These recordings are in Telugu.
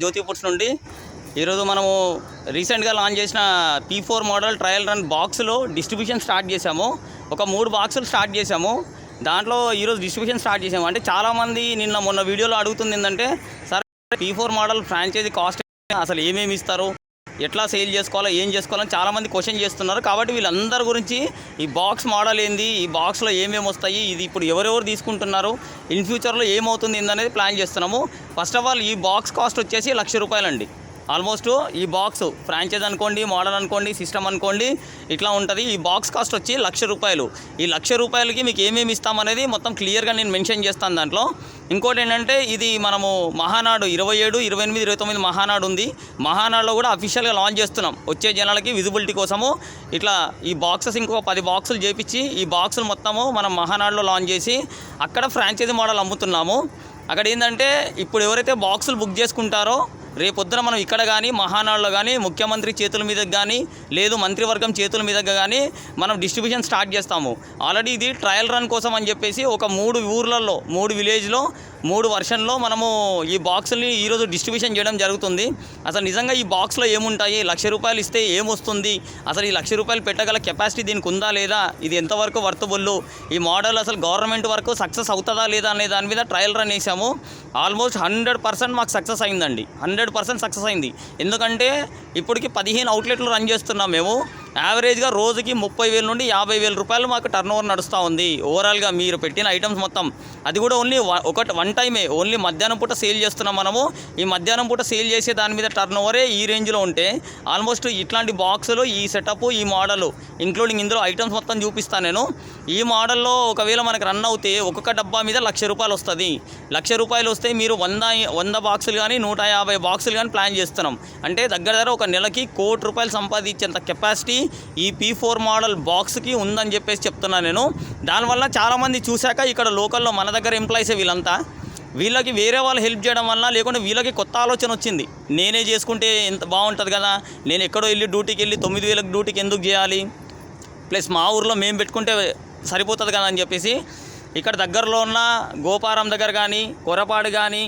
జ్యోతి ఫుడ్స్ నుండి. ఈరోజు మనము రీసెంట్గా లాంచ్ చేసిన P four model trial run బాక్స్లో డిస్ట్రిబ్యూషన్ స్టార్ట్ చేశాము. ఒక మూడు బాక్సులు స్టార్ట్ చేశాము. దాంట్లో ఈరోజు డిస్ట్రిబ్యూషన్ స్టార్ట్ చేసాము అంటే చాలామంది నిన్న మొన్న వీడియోలో అడుగుతుంది ఏంటంటే sir P four model franchisee cost అసలు ఏమేమి ఇస్తారు? ఎట్లా సేల్ చేసుకోవాలో ఏం చేసుకోవాలని చాలామంది క్వశ్చన్ చేస్తున్నారు. కాబట్టి వీళ్ళందరి గురించి ఈ బాక్స్ మోడల్ ఏంది ఈ బాక్స్లో ఏమేమి వస్తాయి ఇది ఇప్పుడు ఎవరెవరు తీసుకుంటున్నారు ఇన్ ఫ్యూచర్లో ఏమవుతుంది ఏందనేది ప్లాన్ చేస్తున్నాము. ఫస్ట్ ఆఫ్ ఆల్ ఈ బాక్స్ కాస్ట్ వచ్చేసి లక్ష రూపాయలండి. ఆల్మోస్ట్ ఈ బాక్స్ ఫ్రాంచైజ్ అనుకోండి మోడల్ అనుకోండి సిస్టమ్ అనుకోండి ఇట్లా ఉంటుంది. ఈ బాక్స్ కాస్ట్ వచ్చి లక్ష రూపాయలు. ఈ లక్ష రూపాయలకి మీకు ఏమేమి ఇస్తామనేది మొత్తం క్లియర్గా నేను మెన్షన్ చేస్తాను దాంట్లో. ఇంకోటి ఏంటంటే ఇది మనము మహానాడు ఇరవై ఏడు ఇరవై ఎనిమిది ఇరవై తొమ్మిది మహానాడు ఉంది. మహానాడులో కూడా అఫీషియల్గా లాంచ్ చేస్తున్నాం. వచ్చే జనాలకి విజిబిలిటీ కోసము ఇట్లా ఈ బాక్సెస్ ఇంకో పది బాక్సులు చేపించి ఈ బాక్సులు మొత్తము మనం మహానాడులో లాంచ్ చేసి అక్కడ ఫ్రాంచైజీ మోడల్ అమ్ముతున్నాము. అక్కడ ఏంటంటే ఇప్పుడు ఎవరైతే బాక్సులు బుక్ చేసుకుంటారో రేపొద్దున మనం ఇక్కడ కానీ మహానాడులో కానీ ముఖ్యమంత్రి చేతుల మీద కానీ లేదు మంత్రివర్గం చేతుల మీద కానీ మనం డిస్ట్రిబ్యూషన్ స్టార్ట్ చేస్తాము. ఆల్రెడీ ఇది ట్రయల్ రన్ కోసం అని చెప్పేసి ఒక మూడు ఊర్లలో మూడు విలేజ్లో మూడు వర్షన్లో మనము ఈ బాక్సుల్ని ఈరోజు డిస్ట్రిబ్యూషన్ చేయడం జరుగుతుంది. అసలు నిజంగా ఈ బాక్స్లో ఏముంటాయి? లక్ష రూపాయలు ఇస్తే ఏమొస్తుంది? అసలు ఈ లక్ష రూపాయలు పెట్టగల కెపాసిటీ దీనికి ఉందా లేదా? ఇది ఎంతవరకు వర్తబుల్లు? ఈ మోడల్ అసలు గవర్నమెంట్ వరకు సక్సెస్ అవుతుందా లేదా అనే దాని మీద ట్రయల్ రన్ వేసాము ఆల్మోస్ట్ హండ్రెడ్ పర్సెంట్ మాకు సక్సెస్ అయిందండి. హండ్రెడ్ పర్సెంట్ సక్సెస్ అయింది. ఎందుకంటే ఇప్పటికి పదిహేను అవుట్లెట్లు రన్ చేస్తున్నాం మేము. యావరేజ్గా రోజుకి ముప్పై వేల నుండి యాభై వేల రూపాయలు మాకు టర్న్ ఓవర్ నడుస్తూ ఉంది. ఓవరాల్గా మీరు పెట్టిన ఐటమ్స్ మొత్తం. అది కూడా ఓన్లీ ఒకటి వన్ టైమే ఓన్లీ మధ్యాహ్నం పూట సేల్ చేస్తున్నాం మనము. ఈ మధ్యాహ్నం పూట సేల్ చేసే దాని మీద టర్న్ ఓవరే ఈ రేంజ్లో ఉంటే ఆల్మోస్ట్ ఇట్లాంటి బాక్సులు ఈ సెటప్ ఈ మోడల్ ఇంక్లూడింగ్ ఇందులో ఐటమ్స్ మొత్తం చూపిస్తాను నేను. ఈ మోడల్లో ఒకవేళ మనకు రన్ అవుతే ఒక్కొక్క డబ్బా మీద లక్ష రూపాయలు వస్తుంది. లక్ష రూపాయలు వస్తే మీరు వంద వంద బాక్సులు కానీ నూట యాభై బాక్సులు కానీ ప్లాన్ చేస్తున్నాం. అంటే దగ్గర దగ్గర ఒక నెలకి కోటి రూపాయలు సంపాదించేంత కెపాసిటీ ఈ పీ ఫోర్ మోడల్ బాక్స్కి ఉందని చెప్పేసి చెప్తున్నాను నేను. దానివల్ల చాలామంది చూశాక ఇక్కడ లోకల్లో మన దగ్గర ఎంప్లాయీసే వీళ్ళంతా. వీళ్ళకి వేరే వాళ్ళు హెల్ప్ చేయడం వల్ల లేకుంటే వీళ్ళకి కొత్త ఆలోచన వచ్చింది. నేనే చేసుకుంటే ఎంత బాగుంటుంది కదా. నేను ఎక్కడో వెళ్ళి డ్యూటీకి వెళ్ళి తొమ్మిది వేలకు డ్యూటీకి ఎందుకు చేయాలి? ప్లస్ మా ఊర్లో మేము పెట్టుకుంటే సరిపోతుంది కదా అని చెప్పేసి. ఇక్కడ దగ్గరలో ఉన్న గోపారం దగ్గర కానీ కొరపాడు కానీ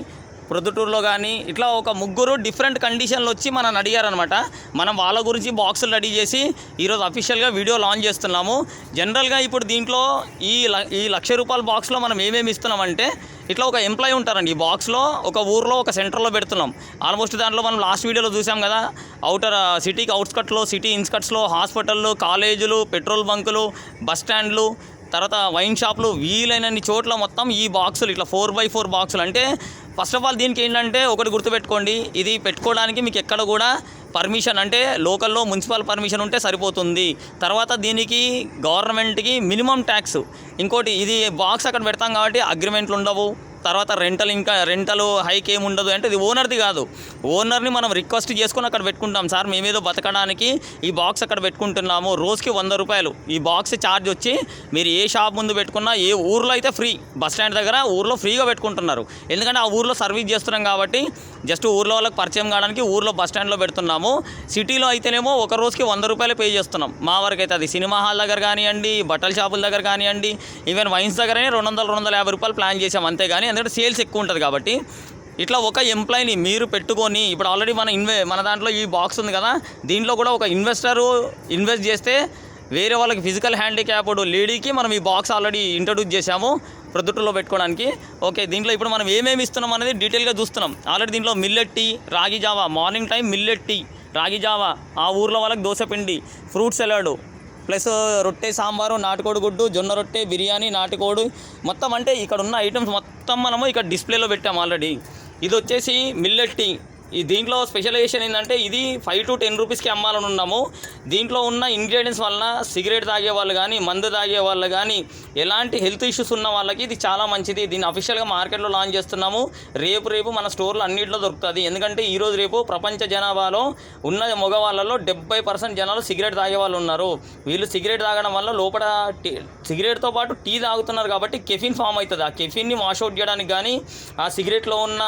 ప్రొద్దుటూరులో కానీ ఇట్లా ఒక ముగ్గురు డిఫరెంట్ కండిషన్లు వచ్చి మనల్ని అడిగారనమాట మనం వాళ్ళ గురించి బాక్సులు రెడీ చేసి ఈరోజు అఫీషియల్గా వీడియో లాంచ్ చేస్తున్నాము. జనరల్గా ఇప్పుడు దీంట్లో ఈ ల- ఈ లక్ష రూపాయల బాక్స్లో మనం ఏమేమి ఇస్తున్నామంటే ఇట్లా ఒక ఎంప్లాయీ ఉంటారండి. ఈ బాక్స్లో ఒక ఊర్లో ఒక సెంటర్లో పెడుతున్నాం. ఆల్మోస్ట్ దాంట్లో మనం లాస్ట్ వీడియోలో చూసాం కదా అవుటర్ సిటీకి అవుట్స్కట్లో సిటీ ఇన్స్కట్స్లో హాస్పిటళ్ళు కాలేజీలు పెట్రోల్ బంకులు బస్ స్టాండ్లు తర్వాత వైన్ షాప్లు వీలైనన్ని చోట్ల మొత్తం ఈ బాక్సులు ఇట్లా ఫోర్ బై ఫోర్ బాక్సులు. అంటే ఫస్ట్ ఆఫ్ ఆల్ దీనికి ఏంటంటే ఒకటి గుర్తుపెట్టుకోండి ఇది పెట్టుకోవడానికి మీకు ఎక్కడ కూడా పర్మిషన్ అంటే లోకల్లో మున్సిపల్ పర్మిషన్ ఉంటే సరిపోతుంది. తర్వాత దీనికి గవర్నమెంట్కి మినిమం ట్యాక్స్. ఇంకోటి ఇది బాక్స్ అక్కడ పెడతాం కాబట్టి అగ్రిమెంట్లు ఉండవు. తర్వాత రెంటల్ ఇంకా రెంటల్ హైక్ ఏమి ఉండదు అంటే ఇది ఓనర్ది కాదు. ఓనర్ని మనం రిక్వెస్ట్ చేసుకొని అక్కడ పెట్టుకుంటాం. సార్ మేమేదో బతకడానికి ఈ బాక్స్ అక్కడ పెట్టుకుంటున్నాము. రోజుకి వంద రూపాయలు. ఈ బాక్స్ ఛార్జ్ వచ్చి మీరు ఏ షాప్ ముందు పెట్టుకున్నా ఏ ఊర్లో అయితే ఫ్రీ. బస్ స్టాండ్ దగ్గర ఊర్లో ఫ్రీగా పెట్టుకుంటున్నారు. ఎందుకంటే ఆ ఊర్లో సర్వీస్ చేస్తున్నాం కాబట్టి జస్ట్ ఊర్లో వాళ్ళకి పరిచయం కావడానికి ఊర్లో బస్ స్టాండ్లో పెడుతున్నాము. సిటీలో అయితేనేమో ఒక రోజుకి వంద రూపాయలు పే చేస్తున్నాం. మా వరకు అయితే అది సినిమా హాల్ దగ్గర కానివ్వండి బట్టల షాపుల దగ్గర కానివ్వండి ఈవెన్ వైన్స్ దగ్గరనే రెండు వందల రెండు వందల యాభై రూపాయలు ప్లాన్ చేసాం అంతేగాని ఎందుకంటే సేల్స్ ఎక్కువ ఉంటుంది కాబట్టి ఇట్లా ఒక ఎంప్లాయీని మీరు పెట్టుకొని ఇప్పుడు ఆల్రెడీ మన ఇన్వె మన దాంట్లో ఈ బాక్స్ ఉంది కదా దీంట్లో కూడా ఒక ఇన్వెస్టరు ఇన్వెస్ట్ చేస్తే వేరే వాళ్ళకి ఫిజికల్ హ్యాండిక్యాప్డ్ లేడీకి మనం ఈ బాక్స్ ఆల్రెడీ ఇంట్రడ్యూస్ చేశాము ప్రొద్దుటలో పెట్టుకోవడానికి. ఓకే దీంట్లో ఇప్పుడు మనం ఏమేమి ఇస్తున్నాం అనేది డీటెయిల్గా చూస్తున్నాం. ఆల్రెడీ దీంట్లో millet tea ragi java morning time millet tea ragi java ఆ ఊర్లో వాళ్ళకి దోశ పిండి ఫ్రూట్ సలాడ్ ప్లస్ రొట్టె సాంబారు నాటుకోడి గుడ్డు జొన్న రొట్టె బిర్యానీ నాటుకోడి. మొత్తం అంటే ఇక్కడ ఉన్న ఐటమ్స్ మొత్తం మనము ఇక్కడ డిస్ప్లేలో పెట్టాము ఆల్రెడీ ఇది వచ్చేసి మిల్లెట్ టీ ఈ దీంట్లో స్పెషలైజేషన్ ఏంటంటే ఇది ఫైవ్ టు టెన్ రూపీస్కి అమ్మాలని ఉన్నాము. దీంట్లో ఉన్న ఇంగ్రీడియంట్స్ వలన సిగరెట్ తాగే వాళ్ళు కానీ మందు తాగే వాళ్ళు కానీ ఎలాంటి హెల్త్ ఇష్యూస్ ఉన్న వాళ్ళకి ఇది చాలా మంచిది. దీన్ని అఫీషియల్గా మార్కెట్లో లాంచ్ చేస్తున్నాము. రేపు రేపు మన స్టోర్లో అన్నింటిలో దొరుకుతుంది. ఎందుకంటే ఈరోజు రేపు ప్రపంచ జనాభాలో ఉన్న మగవాళ్ళలో డెబ్బై పర్సెంట్ జనాలు సిగరెట్ తాగే వాళ్ళు ఉన్నారు. వీళ్ళు సిగరెట్ తాగడం వల్ల లోపల టీ సిగరెట్తో పాటు టీ తాగుతున్నారు కాబట్టి కెఫిన్ ఫామ్ అవుతుంది. ఆ కెఫిన్ని వాషౌట్ చేయడానికి కానీ ఆ సిగరెట్లో ఉన్న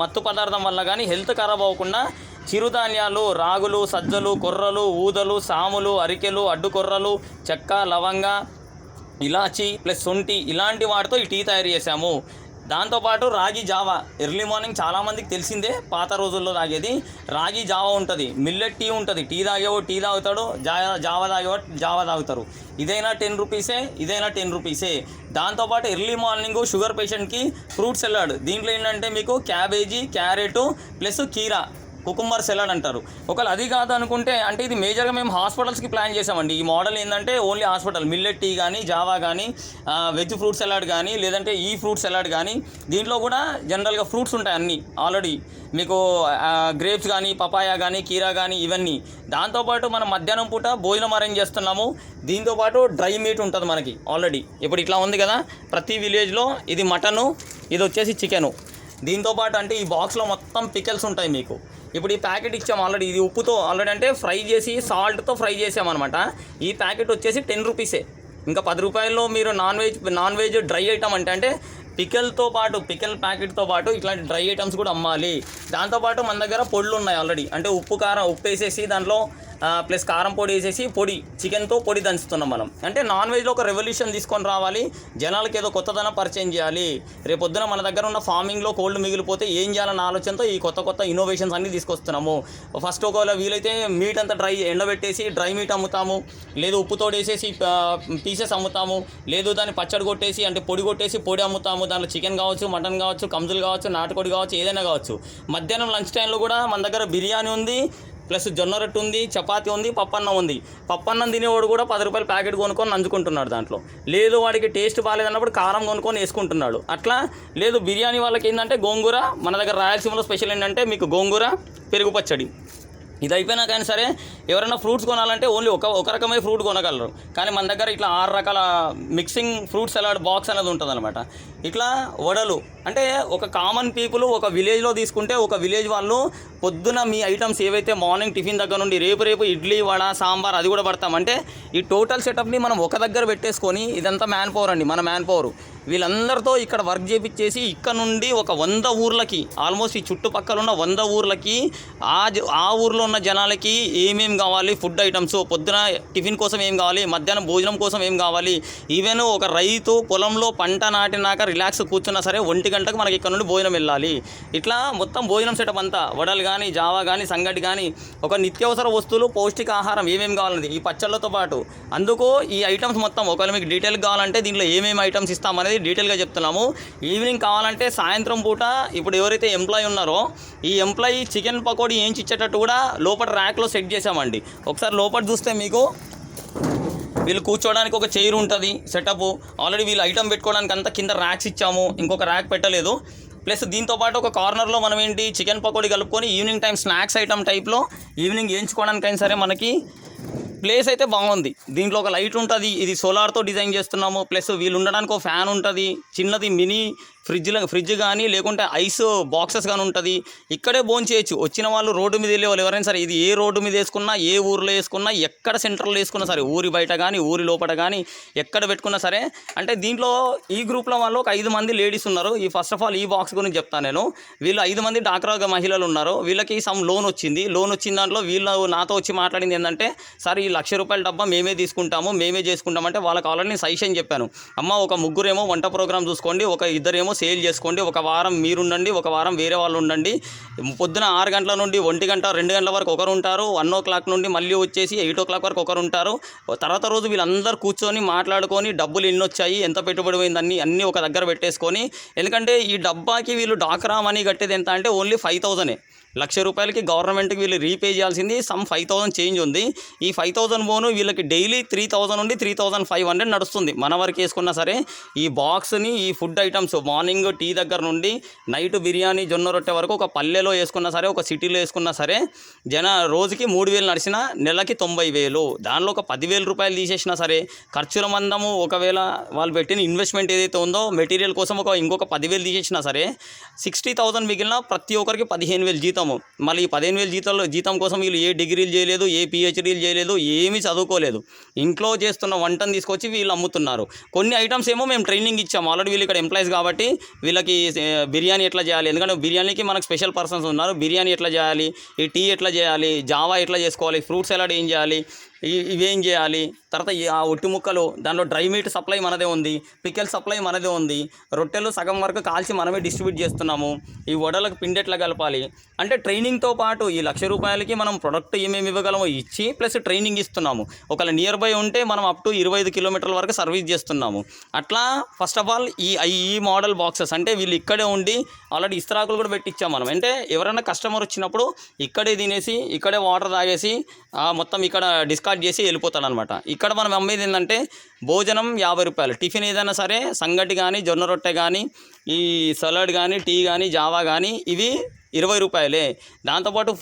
మత్తు పదార్థం వల్ల కానీ హెల్త్ ఖరాబ్ అవ్వకుండా చిరుధాన్యాలు రాగులు సజ్జలు కొర్రలు ఊదలు సాములు అరికెలు అడ్డుకొర్రలు చెక్క లవంగ ఇలాచి ప్లస్ శొంఠి ఇలాంటి వాటితో ఈ టీ తయారు చేసాము దాంతోపాటు రాగి జావా. ఎర్లీ మార్నింగ్ చాలామందికి తెలిసిందే పాత రోజుల్లో తాగేది. రాగి జావా ఉంటుంది. మిల్లెట్ టీ ఉంటుంది. టీ తాగేవో టీ తాగుతాడు జావా తాగేవో జావా తాగుతారు. ఇదైనా టెన్ రూపీసే ఇదైనా టెన్ రూపీసే దాంతోపాటు ఎర్లీ మార్నింగ్ షుగర్ పేషెంట్కి ఫ్రూట్స్ సలాడ్. దీంట్లో ఏంటంటే మీకు క్యాబేజీ క్యారెట్ ప్లస్ కీరా. కుకుంబర్ సెలాడ్ అంటారు. ఒకవేళ అది కాదు అనుకుంటే అంటే ఇది మేజర్గా మేము హాస్పిటల్స్కి ప్లాన్ చేసామండి ఈ మోడల్ ఏంటంటే ఓన్లీ హాస్పిటల్ మిల్లెట్ టీ కానీ జావా కానీ వెజ్ ఫ్రూట్ సలాడ్ కానీ లేదంటే ఈ ఫ్రూట్ సెలాడ్ కానీ దీంట్లో కూడా జనరల్గా ఫ్రూట్స్ ఉంటాయి అన్నీ ఆల్రెడీ మీకు గ్రేప్స్ కానీ పపాయ కానీ కీరా కానీ ఇవన్నీ. దాంతోపాటు మనం మధ్యాహ్నం పూట భోజనం అరేంజ్ చేస్తున్నాము. దీంతోపాటు డ్రై మీట్ ఉంటుంది మనకి ఆల్రెడీ ఇప్పుడు ఇట్లా ఉంది కదా ప్రతి విలేజ్లో ఇది మటను ఇది వచ్చేసి చికెను దీంతో పాటు అంటే ఈ బాక్స్లో మొత్తం పికెల్స్ ఉంటాయి మీకు. ఇప్పుడు ఈ ప్యాకెట్ ఇచ్చాము ఆల్రెడీ. ఇది ఉప్పుతో ఆల్రెడీ అంటే ఫ్రై చేసి సాల్ట్తో ఫ్రై చేసామన్నమాట. ఈ ప్యాకెట్ వచ్చేసి టెన్ రూపీసే. ఇంకా పది రూపాయల్లో మీరు non veg non veg dry item అంటే అంటే పికెల్తో పాటు పికెల్ ప్యాకెట్తో పాటు ఇట్లాంటి డ్రై ఐటమ్స్ కూడా అమ్మాలి. దాంతోపాటు మన దగ్గర పొడులు ఉన్నాయి ఆల్రెడీ అంటే ఉప్పు కారం ఉప్పు వేసేసి దాంట్లో ప్లస్ కారం పొడి వేసేసి పొడి చికెన్తో పొడి దంచుతున్నాం మనం. అంటే నాన్ వెజ్లో ఒక రెవల్యూషన్ తీసుకొని రావాలి. జనాలకి ఏదో కొత్తదనం పరిచయం చేయాలి. రేపొద్దున మన దగ్గర ఉన్న ఫార్మింగ్లో కోల్డ్ మిగిలిపోతే ఏం చేయాలన్న ఆలోచనతో ఈ కొత్త కొత్త ఇన్నోవేషన్స్ అన్నీ తీసుకొస్తున్నాము. ఫస్ట్ ఒకవేళ వీలైతే మీట్ అంతా డ్రై ఎండబెట్టేసి డ్రై మీట్ అమ్ముతాము. లేదు ఉప్పుతో వేసేసి పీసెస్ అమ్ముతాము. లేదు దాన్ని పచ్చడి కొట్టేసి అంటే పొడి కొట్టేసి పొడి అమ్ముతాము. దాంట్లో చికెన్ కావచ్చు మటన్ కావచ్చు కంజులు కావచ్చు నాటుకోడి కావచ్చు ఏదైనా కావచ్చు. మధ్యాహ్నం లంచ్ టైంలో కూడా మన దగ్గర బిర్యానీ ఉంది ప్లస్ జొన్న రొట్టె ఉంది చపాతి ఉంది పప్పన్నం ఉంది. పప్పన్నం తినేవాడు కూడా పది రూపాయల ప్యాకెట్ కొనుక్కొని నంచుకుంటున్నాడు దాంట్లో. లేదు వాడికి టేస్ట్ బాగాలేదన్నప్పుడు కారం కొనుక్కొని వేసుకుంటున్నాడు. అట్లా లేదు బిర్యానీ వాళ్ళకి ఏంటంటే గోంగూర మన దగ్గర రాయలసీమలో స్పెషల్ ఏంటంటే మీకు గోంగూర పెరుగు పచ్చడి. ఇది అయిపోయినా కానీ సరే ఎవరైనా ఫ్రూట్స్ కొనాలంటే ఓన్లీ ఒక ఒక రకమైన ఫ్రూట్ కొనగలరు. కానీ మన దగ్గర ఇట్లా ఆరు రకాల మిక్సింగ్ ఫ్రూట్ సలాడ్ బాక్స్ అనేది ఉంటుంది అనమాట ఇట్లా వడలు అంటే ఒక కామన్ పీపుల్ ఒక విలేజ్లో తీసుకుంటే ఒక విలేజ్ వాళ్ళు పొద్దున మీ ఐటమ్స్ ఏవైతే మార్నింగ్ టిఫిన్ దగ్గర నుండి రేపు రేపు ఇడ్లీ వడ సాంబార్ అది కూడా పడతామంటే ఈ టోటల్ సెటప్ని మనం ఒక దగ్గర పెట్టేసుకొని ఇదంతా మ్యాన్ పవర్ అండి మన మ్యాన్ పవర్. వీళ్ళందరితో ఇక్కడ వర్క్ చేపించేసి ఇక్కడ నుండి ఒక వంద ఊర్లకి ఆల్మోస్ట్ ఈ చుట్టుపక్కల ఉన్న వంద ఊర్లకి ఆ జ- ఆ ఊర్లో ఉన్న జనాలకి ఏమేమి కావాలి? ఫుడ్ ఐటమ్స్ పొద్దున టిఫిన్ కోసం ఏం కావాలి? మధ్యాహ్నం భోజనం కోసం ఏం కావాలి? ఈవెన్ ఒక రైతు పొలంలో పంట నాటినాక రిలాక్స్ కూర్చున్నా సరే ఒంటి గంటకు మనకి ఇక్కడ నుండి భోజనం వెళ్ళాలి. ఇట్లా మొత్తం భోజనం సెటప్ అంతా వడలు కానీ జావా కానీ సంగటి కానీ ఒక నిత్యావసర వస్తువులు పౌష్టికాహారం ఏమేమి కావాలనేది ఈ పచ్చళ్ళతో పాటు. అందుకు ఈ ఐటమ్స్ మొత్తం ఒకవేళ మీకు డీటెయిల్ కావాలంటే దీంట్లో ఏమేమి ఐటమ్స్ ఇస్తామనేది డీటెయిల్గా చెప్తున్నాము. ఈవినింగ్ కావాలంటే సాయంత్రం పూట ఇప్పుడు ఎవరైతే ఎంప్లాయీ ఉన్నారో ఈ ఎంప్లాయీ చికెన్ పకోడీ ఏంచి ఇచ్చేటట్టు కూడా లోపల ర్యాక్లో సెట్ చేసామండి. ఒకసారి లోపల చూస్తే మీకు వీళ్ళు కూర్చోవడానికి ఒక చైర్ ఉంటుంది సెటప్. ఆల్రెడీ వీళ్ళు ఐటమ్ పెట్టుకోవడానికి అంతా కింద ర్యాక్స్ ఇచ్చాము ఇంకొక ర్యాక్ పెట్టలేదు. ప్లస్ దీంతో పాటు ఒక కార్నర్లో మనం ఏంటి చికెన్ పకోడీ కలుపుకొని ఈవినింగ్ టైం స్నాక్స్ ఐటమ్ టైప్లో ఈవినింగ్ వేయించుకోవడానికైనా సరే మనకి ప్లేస్ అయితే బాగుంది. దీంట్లో ఒక లైట్ ఉంటుంది. ఇది సోలార్తో డిజైన్ చేస్తున్నాము. ప్లస్ వీళ్ళు ఉండడానికి ఒక ఫ్యాన్ ఉంటుంది. చిన్నది మినీ ఫ్రిడ్జ్లో ఫ్రిడ్జ్ కానీ లేకుంటే ఐస్ బాక్సెస్ కానీ ఉంటుంది. ఇక్కడే భోంచేయచ్చు చేయొచ్చు. వచ్చిన వాళ్ళు రోడ్డు మీద వెళ్ళే వాళ్ళు ఎవరైనా సరే ఇది ఏ రోడ్డు మీద వేసుకున్నా ఏ ఊరిలో వేసుకున్నా ఎక్కడ సెంటర్లో వేసుకున్నా సరే ఊరి బయట కానీ ఊరి లోపల కానీ ఎక్కడ పెట్టుకున్నా సరే అంటే దీంట్లో ఈ గ్రూప్లో వాళ్ళు ఒక ఐదు మంది లేడీస్ ఉన్నారు. ఈ ఫస్ట్ ఆఫ్ ఆల్ ఈ బాక్స్ గురించి చెప్తాను నేను. వీళ్ళు ఐదు మంది డాక్రా మహిళలు ఉన్నారు. వీళ్ళకి సమ్ లోన్ వచ్చింది. లోన్ వచ్చిన దాంట్లో వీళ్ళు నాతో వచ్చి మాట్లాడింది ఏంటంటే సార్ ఈ లక్ష రూపాయల డబ్బా మేమే తీసుకుంటాము మేమే చేసుకుంటామంటే వాళ్ళకి ఆల్రెడీ సైషన్ సజెషన్ చెప్పాను. అమ్మ ఒక ముగ్గురేమో వంట ప్రోగ్రామ్ చూసుకోండి ఒక ఇద్దరేమో సేల్ చేసుకోండి. ఒక వారం మీరు ఉండండి ఒక వారం వేరే వాళ్ళు ఉండండి పొద్దున ఆరు గంటల నుండి ఒంటి గంట రెండు గంటల వరకు ఒకరు ఉంటారు వన్ ఓ క్లాక్ నుండి మళ్ళీ వచ్చేసి ఎయిట్ ఓ క్లాక్ వరకు ఒకరు ఉంటారు తర్వాత రోజు వీళ్ళందరూ కూర్చొని మాట్లాడుకొని డబ్బులు ఎన్ని వచ్చాయి ఎంత పెట్టుబడి పోయింది అన్నీ ఒక దగ్గర పెట్టేసుకొని ఎందుకంటే ఈ డబ్బాకి వీళ్ళు డాక్రా మనీ కట్టేది ఎంత అంటే ఓన్లీ ఫైవ్ థౌజండే. లక్ష రూపాయలకి గవర్నమెంట్కి వీళ్ళు రీపే చేయాల్సింది సమ్ ఫైవ్ థౌసండ్ చేంజ్ ఉంది. ఈ ఫైవ్ థౌసండ్ బోను వీళ్ళకి డైలీ త్రీ థౌసండ్ నుండి త్రీ థౌసండ్ ఫైవ్ హండ్రెడ్ నడుస్తుంది. మన వరకు వేసుకున్నా సరే ఈ బాక్స్ని ఈ ఫుడ్ ఐటమ్స్ మార్నింగ్ టీ దగ్గర నుండి నైట్ బిర్యానీ జొన్న రొట్టె వరకు ఒక పల్లెలో వేసుకున్నా సరే ఒక సిటీలో వేసుకున్నా సరే జన రోజుకి మూడు వేలు నడిచిన నెలకి తొంభై వేలు. దానిలో ఒక పదివేల రూపాయలు తీసేసినా సరే ఖర్చుల మందము ఒకవేళ వాళ్ళు పెట్టిన ఇన్వెస్ట్మెంట్ ఏదైతే ఉందో మెటీరియల్ కోసం ఒక ఇంకొక పదివేలు తీసేసినా సరే సిక్స్టీ థౌసండ్ మిగిలిన ప్రతి ఒక్కరికి పదిహేను వేలు జీతం జీతము మళ్ళీ ఈ పదిహేను వేలు జీతంలో జీతం కోసం వీళ్ళు ఏ డిగ్రీలు చేయలేదు ఏ పిహెచ్డీలు చేయలేదు ఏమీ చదువుకోలేదు. ఇంట్లో చేస్తున్న వంటను తీసుకొచ్చి వీళ్ళు అమ్ముతున్నారు. కొన్ని ఐటమ్స్ ఏమో మేము ట్రైనింగ్ ఇచ్చాము. ఆల్రెడీ వీళ్ళు ఇక్కడ ఎంప్లాయీస్ కాబట్టి వీళ్ళకి బిర్యానీ ఎట్లా చేయాలి? ఎందుకంటే బిర్యానీకి మనకు స్పెషల్ పర్సన్స్ ఉన్నారు. బిర్యానీ ఎట్లా చేయాలి? ఈ టీ ఎట్లా చేయాలి? జావా ఎట్లా చేసుకోవాలి? ఫ్రూట్ సలాడ్ ఏం చేయాలి? ఇవేం చేయాలి? తర్వాత ఆ ఒట్టి ముక్కలు దానిలో డ్రై మీట్ సప్లై మనదే ఉంది పికెల్ సప్లై మనదే ఉంది రొట్టెలు సగం వరకు కాల్చి మనమే డిస్ట్రిబ్యూట్ చేస్తున్నాము ఈ వడలకు పిండెట్లా కలపాలి? అంటే ట్రైనింగ్తో పాటు ఈ లక్ష రూపాయలకి మనం ప్రొడక్ట్ ఏమేమి ఇవ్వగలమో ఇచ్చి ప్లస్ ట్రైనింగ్ ఇస్తున్నాము. ఒకవేళ నియర్ బై ఉంటే మనం అప్ టు ఇరవై ఐదు కిలోమీటర్ల వరకు సర్వీస్ చేస్తున్నాము. అట్లా ఫస్ట్ ఆఫ్ ఆల్ ఈ ఈ మోడల్ బాక్సెస్ అంటే వీళ్ళు ఇక్కడే ఉండి ఆల్రెడీ ఇస్త్రాకులు కూడా పెట్టించాం మనం. అంటే ఎవరైనా కస్టమర్ వచ్చినప్పుడు ఇక్కడే తినేసి ఇక్కడే వాటర్ తాగేసి మొత్తం ఇక్కడ డిస్కార్డ్ చేసి వెళ్ళిపోతాడు అనమాట ఇక్కడ మనం అమ్మేది ఏంటంటే భోజనం యాభై రూపాయలు. టిఫిన్ ఏదైనా సరే సంగటి కానీ జొన్న రొట్టె కానీ ఈ సలాడ్ కానీ టీ కానీ జావా కానీ ఇవి ఇరవై రూపాయలే. దాంతోపాటు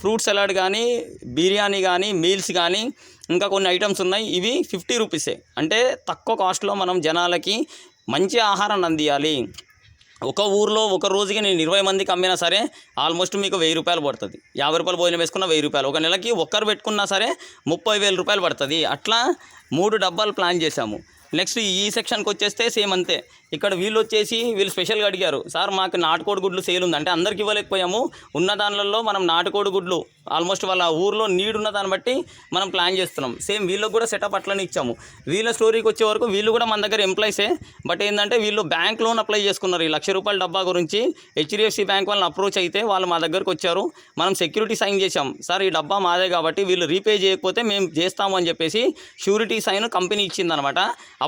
ఫ్రూట్ సలాడ్ కానీ బిర్యానీ కానీ మీల్స్ కానీ ఇంకా కొన్ని ఐటమ్స్ ఉన్నాయి. ఇవి ఫిఫ్టీ రూపీసే. అంటే తక్కువ కాస్ట్లో మనం జనాలకి మంచి ఆహారాన్ని అందియాలి. ఒక ఊర్లో ఒక రోజుకి నేను ఇరవై మందికి అమ్మినా సరే ఆల్మోస్ట్ మీకు వెయ్యి రూపాయలు పడుతుంది. యాభై రూపాయలు భోజనం వేసుకున్న వెయ్యి రూపాయలు. ఒక నెలకి ఒక్కరు పెట్టుకున్నా సరే ముప్పై వేల రూపాయలు పడుతుంది. అట్లా మూడు డబ్బాలు ప్లాన్ చేశాము. నెక్స్ట్ ఈ సెక్షన్కి వచ్చేస్తే సేమ్ అంతే. ఇక్కడ వీళ్ళు వచ్చేసి వీళ్ళు స్పెషల్గా అడిగారు సార్ మాకు నాటుకోడి గుడ్లు సేల్ ఉంది అంటే అందరికి ఇవ్వలేకపోయాము. ఉన్న దానిలలో మనం నాటుకోడి గుడ్లు ఆల్మోస్ట్ వాళ్ళ ఊర్లో నీడ్ ఉన్న దాన్ని బట్టి మనం ప్లాన్ చేస్తున్నాం. సేమ్ వీళ్ళకి కూడా సెటప్ అట్లనే ఇచ్చాము. వీళ్ళ స్టోరీకి వచ్చే వరకు వీళ్ళు కూడా మన దగ్గర ఎంప్లాయీసే. బట్ ఏంటంటే వీళ్ళు బ్యాంక్ లోన్ అప్లై చేసుకున్నారు. ఈ లక్ష రూపాయల డబ్బా గురించి హెచ్డిఎఫ్సి బ్యాంక్ వాళ్ళని అప్రోచ్ అయితే వాళ్ళు మా దగ్గరకు వచ్చారు. మనం సెక్యూరిటీ సైన్ చేశాం. సార్ ఈ డబ్బా మాదే కాబట్టి వీళ్ళు రీపే చేయకపోతే మేము చేస్తాము అని చెప్పేసి షూరిటీ సైన్ కంపెనీ ఇచ్చిందనమాట.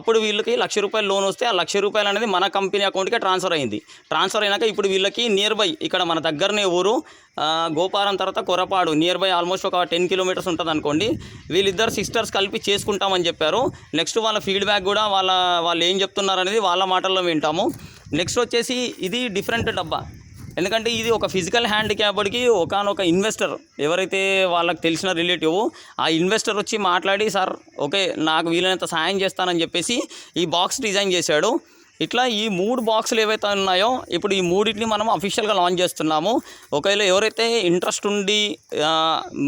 అప్పుడు వీళ్ళకి లక్ష రూపాయలు లోన్ వస్తే ఆ లక్ష రూపాయలు అనేది మన కంపెనీ అకౌంట్కే ట్రాన్స్ఫర్ అయింది. ట్రాన్స్ఫర్ అయినాక ఇప్పుడు వీళ్ళకి నియర్ బై ఇక్కడ మన దగ్గరనే ఊరు గోపారం తర్వాత కొరపాడు నియర్ బై ఆల్మోస్ట్ ఒక టెన్ కిలోమీటర్స్ ఉంటుంది అనుకోండి. వీళ్ళిద్దరు సిస్టర్స్ కలిపి చేసుకుంటామని చెప్పారు. నెక్స్ట్ వాళ్ళ ఫీడ్బ్యాక్ కూడా వాళ్ళ వాళ్ళు ఏం చెప్తున్నారు అనేది వాళ్ళ మాటల్లో వింటాము. నెక్స్ట్ వచ్చేసి ఇది డిఫరెంట్ డబ్బా. ఎందుకంటే ఇది ఒక ఫిజికల్ హ్యాండిక్యాప్డ్కి ఒకనొక ఇన్వెస్టర్ ఎవరైతే వాళ్ళకి తెలిసిన రిలేటివ్ ఆ ఇన్వెస్టర్ వచ్చి మాట్లాడి సార్ ఓకే నాకు వీలైనంత సాయం చేస్తానని చెప్పేసి ఈ బాక్స్ డిజైన్ చేశాడు. ఇట్లా ఈ మూడు బాక్సులు ఏవైతే ఉన్నాయో ఇప్పుడు ఈ మూడింటిని మనం అఫీషియల్గా లాంచ్ చేస్తున్నాము. ఒకవేళ ఎవరైతే ఇంట్రెస్ట్ ఉండి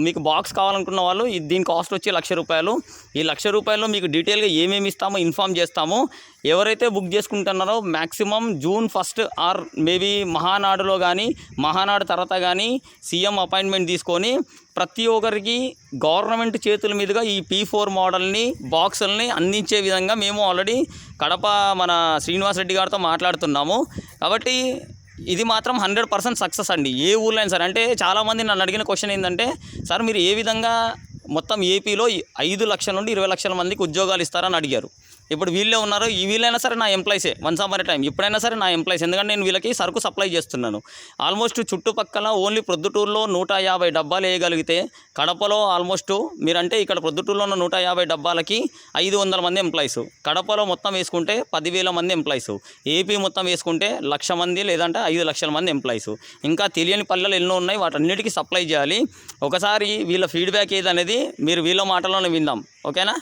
మీకు బాక్స్ కావాలనుకున్న వాళ్ళు దీని కాస్ట్ వచ్చి లక్ష రూపాయలు. ఈ లక్ష రూపాయలు మీకు డీటెయిల్గా ఏమేమి ఇస్తామో ఇన్ఫామ్ చేస్తాము. ఎవరైతే బుక్ చేసుకుంటున్నారో maximum June first or maybe మహానాడులో కానీ మహానాడు తర్వాత కానీ సీఎం అపాయింట్మెంట్ తీసుకొని ప్రతి ఒక్కరికి గవర్నమెంట్ చేతుల మీదుగా ఈ పీ ఫోర్ మోడల్ని బాక్సుల్ని అందించే విధంగా మేము ఆల్రెడీ కడప మన శ్రీనివాస్ రెడ్డి గారితో మాట్లాడుతున్నాము. కాబట్టి ఇది మాత్రం హండ్రెడ్ పర్సెంట్ సక్సెస్ అండి. ఏ ఊళ్ళో అయినా సార్ అంటే చాలామంది నన్ను అడిగిన క్వశ్చన్ ఏంటంటే సార్ మీరు ఏ విధంగా మొత్తం ఏపీలో ఐదు లక్షల నుండి ఇరవై లక్షల మందికి ఉద్యోగాలు ఇస్తారని అడిగారు. ఇప్పుడు వీళ్ళే ఉన్నారు ఈ వీళ్ళైనా సరే నా ఎంప్లాయీసే వన్స్ ఆఫర్ టైం ఎప్పుడైనా సరే నా ఎంప్లాయీస్ ఎందుకంటే నేను వీళ్ళకి సరుకు సప్లై చేస్తున్నాను. ఆల్మోస్ట్ చుట్టుపక్కల ఓన్లీ ప్రొద్దుటూరులో నూట యాభై డబ్బాలు వేయగలిగితే కడపలో ఆల్మోస్ట్ మీరంటే ఇక్కడ ప్రొద్దుటూరులో ఉన్న నూట యాభై డబ్బాలకి ఐదు వందల మంది ఎంప్లాయీస్ కడపలో మొత్తం వేసుకుంటే పదివేల మంది ఎంప్లాయీస్ ఏపీ మొత్తం వేసుకుంటే లక్ష మంది లేదంటే ఐదు లక్షల మంది ఎంప్లాయీస్ ఇంకా తెలియని పల్లెలు ఎన్నో ఉన్నాయి వాటన్నిటికీ సప్లై చేయాలి. ఒకసారి వీళ్ళ ఫీడ్బ్యాక్ ఏదనేది మీరు వీళ్ళ మాటల్లోనే విందాం. ఓకేనా?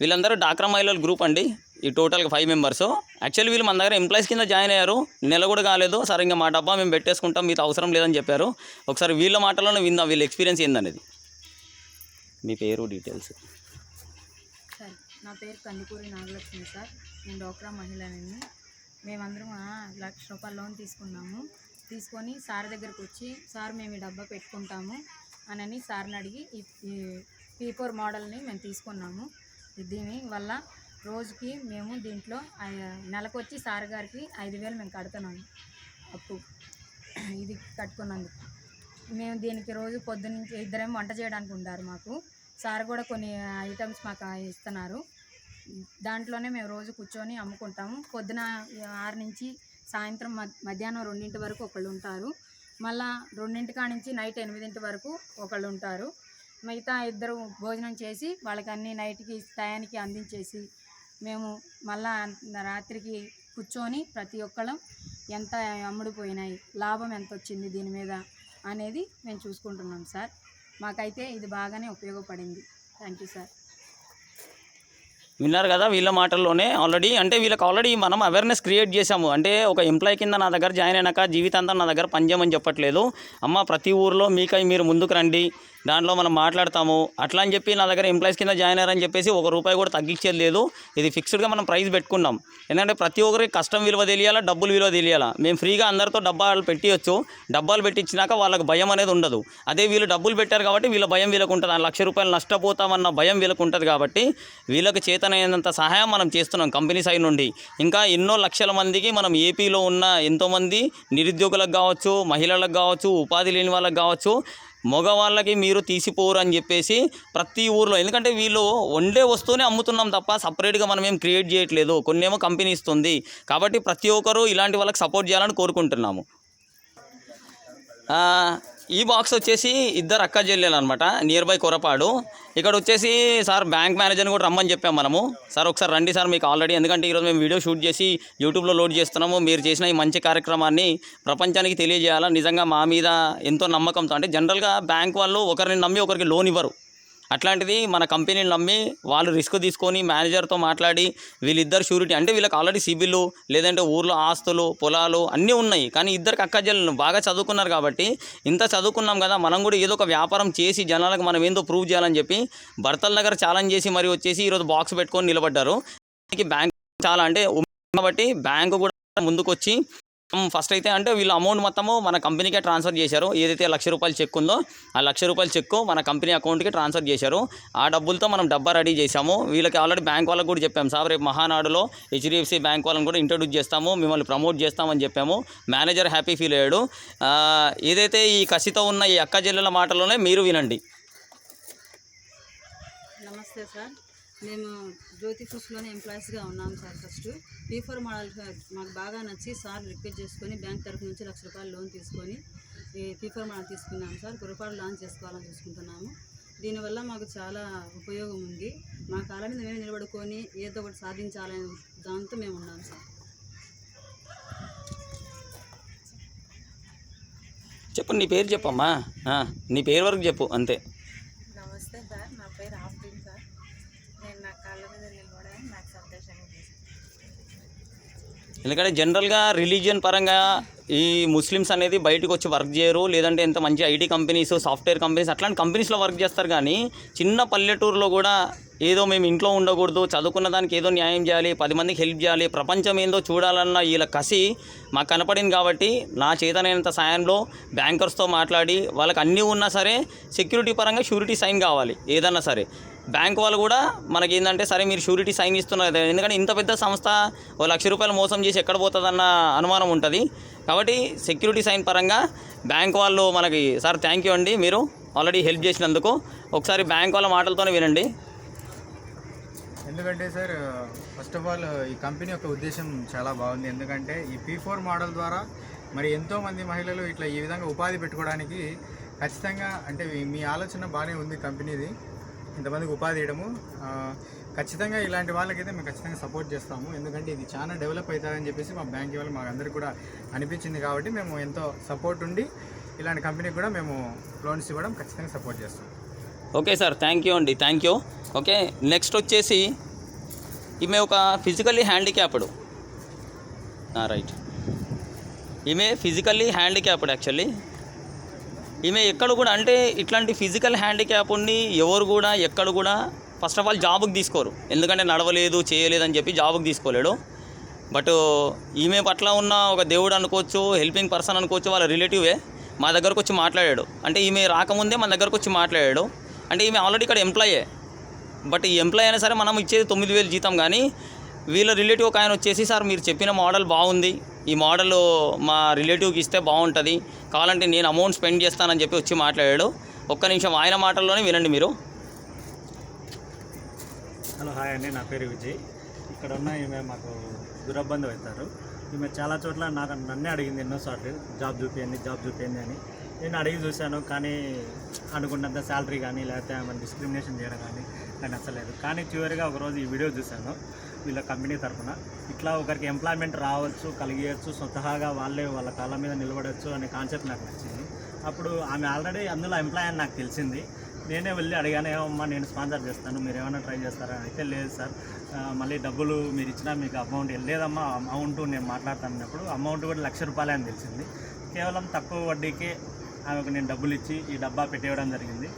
వీళ్ళందరూ డాక్రా మహిళల గ్రూప్ అండి. ఈ టోటల్గా ఫైవ్ మెంబర్స్. యాక్చువల్లీ వీళ్ళు మన దగ్గర ఎంప్లాయీస్ కింద జాయిన్ అయ్యారు. నెల కూడా కాలేదు. సరే ఇంకా మా డబ్బా మేము పెట్టేసుకుంటాం. మీతో అవసరం లేదని చెప్పారు. ఒకసారి వీళ్ళ మాటలను విందాం. వీళ్ళ ఎక్స్పీరియన్స్ ఏందనేది? మీ పేరు డీటెయిల్స్. సార్ నా పేరు కందుకూరి నాగలక్ష్మి సార్. నేను డోక్రా మహిళని మేమందరం లక్ష రూపాయల లోన్ తీసుకున్నాము. తీసుకొని సార్ దగ్గరకు వచ్చి సార్ మేము ఈ డబ్బా పెట్టుకుంటాము అని సార్ని అడిగి ఈ పీ ఫోర్ మోడల్ని మేము తీసుకున్నాము. దీని వల్ల రోజుకి మేము దీంట్లో నెలకు వచ్చి సార్ గారికి ఐదు వేలు మేము కడుతున్నాము అప్పు. ఇది కట్టుకున్నందుకు. మేము దీనికి రోజు పొద్దున్నుంచి ఇద్దరేమో వంట చేయడానికి ఉండారు మాకు. సార్ కూడా కొన్ని ఐటమ్స్ మాకు ఇస్తున్నారు. దాంట్లోనే మేము రోజు కూర్చొని అమ్ముకుంటాము. పొద్దున ఆరు నుంచి సాయంత్రం మధ్యాహ్నం రెండింటి వరకు ఒకళ్ళు ఉంటారు. మళ్ళా రెండింటి కాడ నుంచి నైట్ ఎనిమిదింటి వరకు ఒకళ్ళు ఉంటారు. మిగతా ఇద్దరు భోజనం చేసి వాళ్ళకి అన్ని నైట్కి టయానికి అందించేసి మేము మళ్ళా రాత్రికి కూర్చొని ప్రతి ఒక్కళ్ళం ఎంత అమ్ముడుపోయినాయి లాభం ఎంత వచ్చింది దీని మీద అనేది మేము చూసుకుంటున్నాం సార్. మాకైతే ఇది బాగానే ఉపయోగపడింది. Thank you sir. విన్నారు కదా వీళ్ళ మాటల్లోనే ఆల్రెడీ అంటే వీళ్ళకి ఆల్రెడీ మనం అవేర్నెస్ క్రియేట్ చేశాము. అంటే ఒక ఎంప్లాయ్ కింద నా దగ్గర జాయిన్ అయినాక జీవితాంతం నా దగ్గర పనిచేయమని చెప్పట్లేదు. అమ్మ ప్రతి ఊర్లో మీకై మీరు ముందుకు రండి. దాంట్లో మనం మాట్లాడతాము. అట్లా అని చెప్పి నా దగ్గర ఎంప్లాయీస్ కింద జాయిన్ అయ్యారని చెప్పేసి ఒక రూపాయి కూడా తగ్గించేది లేదు. ఇది ఫిక్స్డ్గా మనం ప్రైస్ పెట్టుకున్నాం. ఎందుకంటే ప్రతి ఒక్కరికి కష్టం విలువ తెలియాలా డబ్బులు విలువ తెలియాలా? మేము ఫ్రీగా అందరితో డబ్బాలు పెట్టియొచ్చు. డబ్బాలు పెట్టించినాక వాళ్ళకి భయం అనేది ఉండదు. అదే వీళ్ళు డబ్బులు పెట్టారు కాబట్టి వీళ్ళ భయం వీళ్ళకు ఉంటుంది ఆ లక్ష రూపాయలు నష్టపోతామన్న భయం వీళ్ళకు ఉంటుంది కాబట్టి వీళ్ళకి చేతనైనంత సహాయం మనం చేస్తున్నాం కంపెనీ సైడ్ నుండి. ఇంకా ఎన్నో లక్షల మందికి మనం ఏపీలో ఉన్న ఎంతోమంది నిరుద్యోగులకు కావచ్చు మహిళలకు కావచ్చు ఉపాధి లేని వాళ్ళకి కావచ్చు మగవాళ్ళకి మీరు తీసిపోరు అని చెప్పేసి ప్రతి ఊర్లో ఎందుకంటే వీళ్ళు వండే వస్తువునే అమ్ముతున్నాం తప్ప సపరేట్గా మనం ఏం క్రియేట్ చేయట్లేదు. కొన్నేమో కంపెనీ ఇస్తుంది. కాబట్టి ప్రతి ఒక్కరూ ఇలాంటి వాళ్ళకి సపోర్ట్ చేయాలని కోరుకుంటున్నాము. ఈ బాక్స్ వచ్చేసి ఇద్దరు అక్క చెల్లెలు అనమాట నియర్ బై కొరపాడు. ఇక్కడ వచ్చేసి సార్ బ్యాంక్ మేనేజర్ని కూడా రమ్మని చెప్పాం మనము. సార్ ఒకసారి రండి సార్ మీకు ఆల్రెడీ ఎందుకంటే ఈరోజు మేము వీడియో షూట్ చేసి యూట్యూబ్లో లోడ్ చేస్తున్నాము. మీరు చేసిన ఈ మంచి కార్యక్రమాన్ని ప్రపంచానికి తెలియజేయాలా? నిజంగా మా మీద ఎంతో నమ్మకంతో. అంటే జనరల్గా బ్యాంక్ వాళ్ళు ఒకరిని నమ్మి ఒకరికి లోన్ ఇవ్వరు. అట్లాంటిది మన కంపెనీని నమ్మి వాళ్ళు రిస్క్ తీసుకొని మేనేజర్తో మాట్లాడి వీళ్ళిద్దరు షూరిటీ అంటే వీళ్ళకి ఆల్రెడీ సిబిల్ లేదంటే ఊర్లో ఆస్తులు పొలాలు అన్నీ ఉన్నాయి. కానీ ఇద్దరికి అక్కజల్లు బాగా చదువుకున్నారు కాబట్టి ఇంత చదువుకున్నాం కదా మనం కూడా ఏదో ఒక వ్యాపారం చేసి జనాలకు మనం ఏందో ప్రూవ్ చేయాలని చెప్పి భర్తల దగ్గర ఛాలెంజ్ చేసి మరి వచ్చేసి ఈరోజు బాక్స్ పెట్టుకొని నిలబడ్డారు. బ్యాంక్ చాలా అంటే కాబట్టి బ్యాంకు కూడా ముందుకొచ్చి ఫస్ట్ అయితే అంటే వీళ్ళు అమౌంట్ మొత్తము మన కంపెనీకే ట్రాన్స్ఫర్ చేశారు. ఏదైతే లక్ష రూపాయల చెక్ ఉందో ఆ లక్ష రూపాయల చెక్ మన కంపెనీ అకౌంట్కి ట్రాన్స్ఫర్ చేశారు. ఆ డబ్బులతో మనం డబ్బా రెడీ చేశాము. వీళ్ళకి ఆల్రెడీ బ్యాంక్ వాళ్ళకి కూడా చెప్పాము. సార్ రేపు మహానాడులో హెచ్డిఎఫ్సి బ్యాంక్ వాళ్ళని కూడా ఇంట్రడ్యూస్ చేస్తాము. మిమ్మల్ని ప్రమోట్ చేస్తామని చెప్పాము. మేనేజర్ హ్యాపీ ఫీల్ అయ్యాడు. ఏదైతే ఈ కసితో ఉన్న ఈ అక్క చెల్లెల మాటలోనే మీరు వినండి. నమస్తే సార్. మేము జ్యోతి ఫుడ్స్లోనే ఎంప్లాయీస్గా ఉన్నాం sir first. P four model మాకు బాగా నచ్చి సార్ రిక్వెస్ట్ చేసుకొని బ్యాంక్ తరఫు నుంచి లక్ష రూపాయలు లోన్ తీసుకొని ఈ పీ ఫోర్ మోడల్ తీసుకున్నాం సార్. పొరపాటు లాంచ్ చేసుకోవాలని చూసుకుంటున్నాము. దీనివల్ల మాకు చాలా ఉపయోగం ఉంది. మా కాళ్ళ మీద మేము నిలబడుకొని ఏదో ఒకటి సాధించాలనే దాంతో మేము ఉన్నాం సార్. చెప్పు నీ పేరు చెప్పమ్మా. నీ పేరు వరకు చెప్పు అంతే నమస్తే సార్ నా పేరు ఆఫ్రిన్ సార్ నేను నా కాళ్ళ మీద నిలబడడం నాకు సంతోషంగా ఉంది ఎందుకంటే జనరల్గా రిలీజియన్ పరంగా ఈ ముస్లిమ్స్ అనేది బయటకు వచ్చి వర్క్ చేయరు లేదంటే ఎంత మంచి ఐటీ కంపెనీస్ సాఫ్ట్వేర్ కంపెనీస్ అట్లాంటి కంపెనీస్లో వర్క్ చేస్తారు కానీ చిన్న పల్లెటూరులో కూడా ఏదో మేము ఇంట్లో ఉండకూడదు చదువుకున్న దానికి ఏదో న్యాయం చేయాలి పది మందికి హెల్ప్ చేయాలి ప్రపంచం ఏందో చూడాలన్న వీళ్ళ కసి మాకు కనపడింది కాబట్టి నా చేతనైనంత సాయంలో బ్యాంకర్స్తో మాట్లాడి వాళ్ళకి అన్నీ ఉన్నా సరే సెక్యూరిటీ పరంగా షూరిటీ సైన్ కావాలి ఏదన్నా సరే. బ్యాంక్ వాళ్ళు కూడా మనకి ఏంటంటే సరే మీరు షూరిటీ సైన్ ఇస్తున్నారు కదా ఎందుకంటే ఇంత పెద్ద సంస్థ ఓ లక్ష రూపాయలు మోసం చేసి ఎక్కడ పోతుందన్న అనుమానం ఉంటుంది. కాబట్టి సెక్యూరిటీ సైన్ పరంగా బ్యాంక్ వాళ్ళు మనకి సార్ థ్యాంక్ యూ అండి మీరు ఆల్రెడీ హెల్ప్ చేసినందుకు. ఒకసారి బ్యాంక్ వాళ్ళ మాటలతోనే వినండి. ఎందుకంటే సార్ ఫస్ట్ ఆఫ్ ఆల్ ఈ కంపెనీ యొక్క ఉద్దేశం చాలా బాగుంది. ఎందుకంటే ఈ పీ ఫోర్ మోడల్ ద్వారా మరి ఎంతోమంది మహిళలు ఇట్లా ఈ విధంగా ఉపాధి పెట్టుకోవడానికి ఖచ్చితంగా అంటే మీ- ఆలోచన బాగానే ఉంది కంపెనీది. ఇంతమందికి ఉపాధి ఇవ్వడము. ఖచ్చితంగా ఇలాంటి వాళ్ళకైతే మేము ఖచ్చితంగా సపోర్ట్ చేస్తాము. ఎందుకంటే ఇది చాలా డెవలప్ అవుతుందని చెప్పేసి మా బ్యాంక్ వాళ్ళు మాకు అందరికీ కూడా అనిపించింది కాబట్టి మేము ఎంతో సపోర్ట్ ఉండి ఇలాంటి కంపెనీకి కూడా మేము లోన్స్ ఇవ్వడం ఖచ్చితంగా సపోర్ట్ చేస్తాం. ఓకే సార్ థ్యాంక్ యూ అండి. థ్యాంక్ యూ ఓకే నెక్స్ట్ వచ్చేసి ఈమె ఒక ఫిజికల్లీ హ్యాండిక్యాప్డ్ రైట్ ఈమె ఫిజికల్లీ హ్యాండిక్యాప్డ్ యాక్చువల్లీ ఈమె ఎక్కడ కూడా అంటే ఇట్లాంటి ఫిజికల్ హ్యాండిక్యాప్ని ఎవరు కూడా ఎక్కడ కూడా ఫస్ట్ ఆఫ్ ఆల్ జాబ్కి తీసుకోరు. ఎందుకంటే నడవలేదు చేయలేదు అని చెప్పి జాబ్కి తీసుకోలేడు. బట్ ఈమె పట్ల ఉన్న ఒక దేవుడు అనుకోవచ్చు హెల్పింగ్ పర్సన్ అనుకోవచ్చు వాళ్ళ రిలేటివే మా దగ్గరకు వచ్చి మాట్లాడాడు. అంటే ఈమె రాకముందే మన దగ్గరకు వచ్చి మాట్లాడాడు. అంటే ఈమె ఆల్రెడీ ఇక్కడ ఎంప్లాయే బట్ ఈ ఎంప్లాయ్ అయినా సరే మనం ఇచ్చేది తొమ్మిది వేలు జీతం కానీ వీళ్ళ రిలేటివ్ ఒక ఆయన వచ్చేసి సార్ మీరు చెప్పిన మోడల్ బాగుంది. ఈ మోడల్ మా రిలేటివ్కి ఇస్తే బాగుంటుంది. కావాలంటే నేను అమౌంట్ స్పెండ్ చేస్తానని చెప్పి వచ్చి మాట్లాడాడు. ఒక్క నిమిషం ఆయన మాటల్లోనే వినండి మీరు. హలో హాయ్ అండి. నా పేరు విజయ్. ఇక్కడ ఉన్న ఈమె మాకు దురబ్బంది అవుతారు. ఈమె చాలా చోట్ల నాకు నన్నే అడిగింది ఎన్నోసార్లు జాబ్ చూపించండి జాబ్ చూపించండి అని. నేను అడిగి చూశాను కానీ అనుకున్నంత శాలరీ కానీ లేకపోతే ఆమె డిస్క్రిమినేషన్ చేయడం కానీ నాకు నచ్చలేదు. కానీ చివరిగా ఒకరోజు ఈ వీడియో చూశాను వీళ్ళ కంపెనీ తరఫున. ఇట్లా ఒకరికి ఎంప్లాయ్మెంట్ రావచ్చు కలిగేయచ్చు స్వతహాగా వాళ్ళే వాళ్ళ కాళ్ళ మీద నిలబడవచ్చు అనే కాన్సెప్ట్ నాకు నచ్చింది. అప్పుడు ఆమె ఆల్రెడీ అందులో ఎంప్లాయ్ అని నాకు తెలిసింది. నేనే వెళ్ళి అడిగాను ఏమమ్మా నేను స్పాన్సర్ చేస్తాను మీరు ఏమైనా ట్రై చేస్తారా? అయితే లేదు సార్. మళ్ళీ డబ్బులు మీరు ఇచ్చినా మీకు అమౌంట్ లేదమ్మా అమౌంట్ నేను మాట్లాడతానన్నప్పుడు అమౌంట్ కూడా లక్ష రూపాయలే అని తెలిసింది. కేవలం తక్కువ వడ్డీకే ఆమెకు నేను డబ్బులు ఇచ్చి ఈ డబ్బా పెట్టేయడం జరిగింది.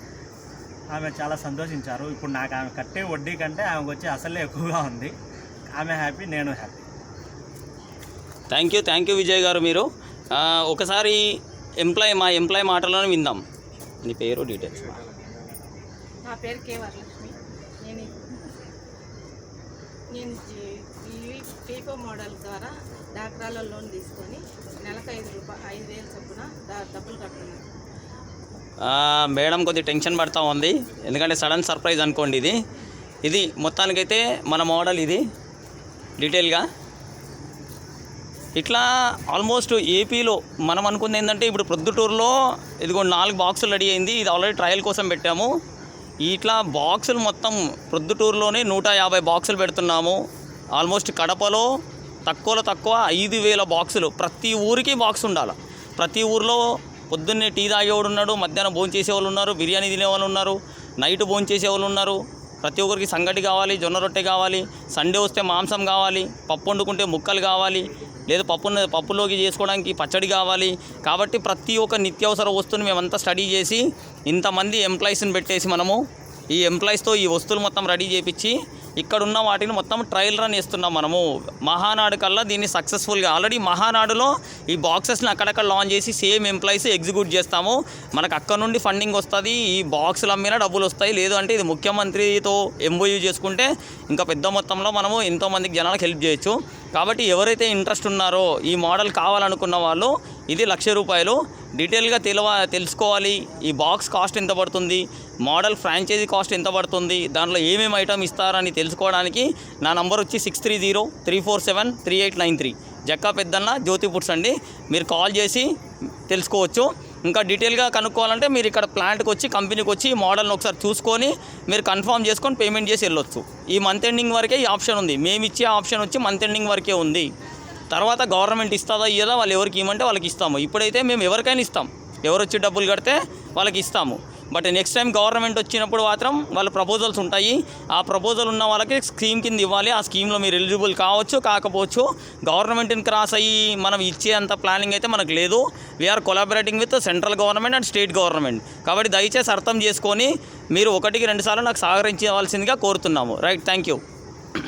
ఆమె చాలా సంతోషించారు. ఇప్పుడు నాకు ఆమె కట్టే వడ్డీ కంటే ఆమెకు వచ్చే అసలే ఎక్కువగా ఉంది. ఆమె హ్యాపీ నేను happy. Thank you thank you Vijay గారు మీరు. ఆ, ఒకసారి ఎంప్లాయ్ మా ఎంప్లాయ్ మాటలను విందాం. నీ పేరు డీటెయిల్స్. నా పేరు కే వరలక్ష్మి. నేను నేను పీపో మోడల్ ద్వారా డాక్రాలో లోన్ తీసుకొని నెలకు ఐదు రూపాయలు ఐదు వేలు చొప్పున డబ్బులు కడుతున్నాను. ఆ, మేడం కొద్ది టెన్షన్ పడతా ఉంది. ఎందుకంటే సడన్ సర్ప్రైజ్ అనుకోండి ఇది. ఇది మొత్తానికైతే మన మోడల్ ఇది. డీటెయిల్గా. ఇట్లా ఆల్మోస్ట్ ఏపీలో మనం అనుకుంది ఏంటంటే ఇప్పుడు ప్రొద్దుటూరులో ఇదిగో నాలుగు బాక్సులు రెడీ అయింది. ఇది ఆల్రెడీ ట్రయల్ కోసం పెట్టాము. ఇట్లా బాక్సులు మొత్తం ప్రొద్దుటూరులోనే నూట యాభై బాక్సులు పెడుతున్నాము. ఆల్మోస్ట్ కడపలో తక్కువలో తక్కువ ఐదు వేల బాక్సులు. ప్రతి ఊరికి బాక్స్ ఉండాలి. ప్రతి ఊర్లో పొద్దున్నే టీ తాగేవాడు ఉన్నాడు మధ్యాహ్నం భోజనం చేసేవాళ్ళు ఉన్నారు బిర్యానీ తినేవాళ్ళు ఉన్నారు నైట్ భోజనం చేసేవాళ్ళు ఉన్నారు. ప్రతి ఒక్కరికి సంగటి కావాలి జొన్న రొట్టె కావాలి సండే వస్తే మాంసం కావాలి పప్పు వండుకుంటే ముక్కలు కావాలి లేదా పప్పును పప్పులోకి చేసుకోవడానికి పచ్చడి కావాలి. కాబట్టి ప్రతి ఒక్క నిత్యావసర వస్తువుని మేమంతా స్టడీ చేసి ఇంతమంది ఎంప్లాయీస్ని పెట్టేసి మనము ఈ ఎంప్లాయీస్తో ఈ వస్తువులు మొత్తం రెడీ చేపించి ఇక్కడ ఉన్న వాటిని మొత్తం ట్రయల్ రన్ ఇస్తున్నాం మనము. మహానాడు కల్లా దీన్ని సక్సెస్ఫుల్గా ఆల్రెడీ మహానాడులో ఈ బాక్సెస్ని అక్కడక్కడ లాంచ్ చేసి సేమ్ ఎంప్లాయీస్ ఎగ్జిక్యూట్ చేస్తాము. మనకు అక్కడ నుండి ఫండింగ్ వస్తుంది ఈ బాక్సులు అమ్మినా డబ్బులు వస్తాయి. లేదు అంటే ఇది ముఖ్యమంత్రితో ఎంబోయూ చేసుకుంటే ఇంకా పెద్ద మొత్తంలో మనము ఎంతోమందికి జనాలకు హెల్ప్ చేయొచ్చు. కాబట్టి ఎవరైతే ఇంట్రెస్ట్ ఉన్నారో ఈ మోడల్ కావాలనుకున్న వాళ్ళు ఇది లక్ష రూపాయలు. డీటెయిల్గా తెలవ తెలుసుకోవాలి. ఈ బాక్స్ కాస్ట్ ఎంత పడుతుంది? మోడల్ ఫ్రాంచైజీ కాస్ట్ ఎంత పడుతుంది? దాంట్లో ఏమేమి ఐటమ్ ఇస్తారని తెలుసుకోవడానికి నా నంబర్ వచ్చి six three zero three four seven three eight nine three Jakka Peddanna Jyothi foods అండి. మీరు కాల్ చేసి తెలుసుకోవచ్చు. ఇంకా డీటెయిల్గా కనుక్కోవాలంటే మీరు ఇక్కడ ప్లాంట్కి వచ్చి కంపెనీకి వచ్చి మోడల్ని ఒకసారి చూసుకొని మీరు కన్ఫర్మ్ చేసుకొని పేమెంట్ చేసి వెళ్ళొచ్చు. ఈ మంత్ ఎండింగ్ వరకే ఈ ఆప్షన్ ఉంది. మేము ఇచ్చే ఆప్షన్ వచ్చి మంత్ ఎండింగ్ వరకే ఉంది. తర్వాత గవర్నమెంట్ ఇస్తుందా ఇయ్యదా వాళ్ళు ఎవరికి ఇవ్వమంటే వాళ్ళకి ఇస్తాము. ఇప్పుడైతే మేము ఎవరికైనా ఇస్తాం. ఎవరు వచ్చి డబ్బులు కడితే వాళ్ళకి ఇస్తాము. బట్ నెక్స్ట్ టైం గవర్నమెంట్ వచ్చినప్పుడు మాత్రం వాళ్ళ ప్రపోజల్స్ ఉంటాయి. ఆ ప్రపోజల్ ఉన్న వాళ్ళకి స్కీమ్ కింద ఇవ్వాలి. ఆ స్కీమ్లో మీరు ఎలిజిబుల్ కావచ్చు కాకపోవచ్చు. గవర్నమెంట్ని క్రాస్ అయ్యి మనం ఇచ్చే అంత ప్లానింగ్ అయితే మనకు లేదు. We're collaborating with central government and state government కాబట్టి దయచేసి అర్థం చేసుకొని మీరు ఒకటికి రెండు సార్లు నాకు సహకరించవలసిందిగా కోరుతున్నాము. Right thank you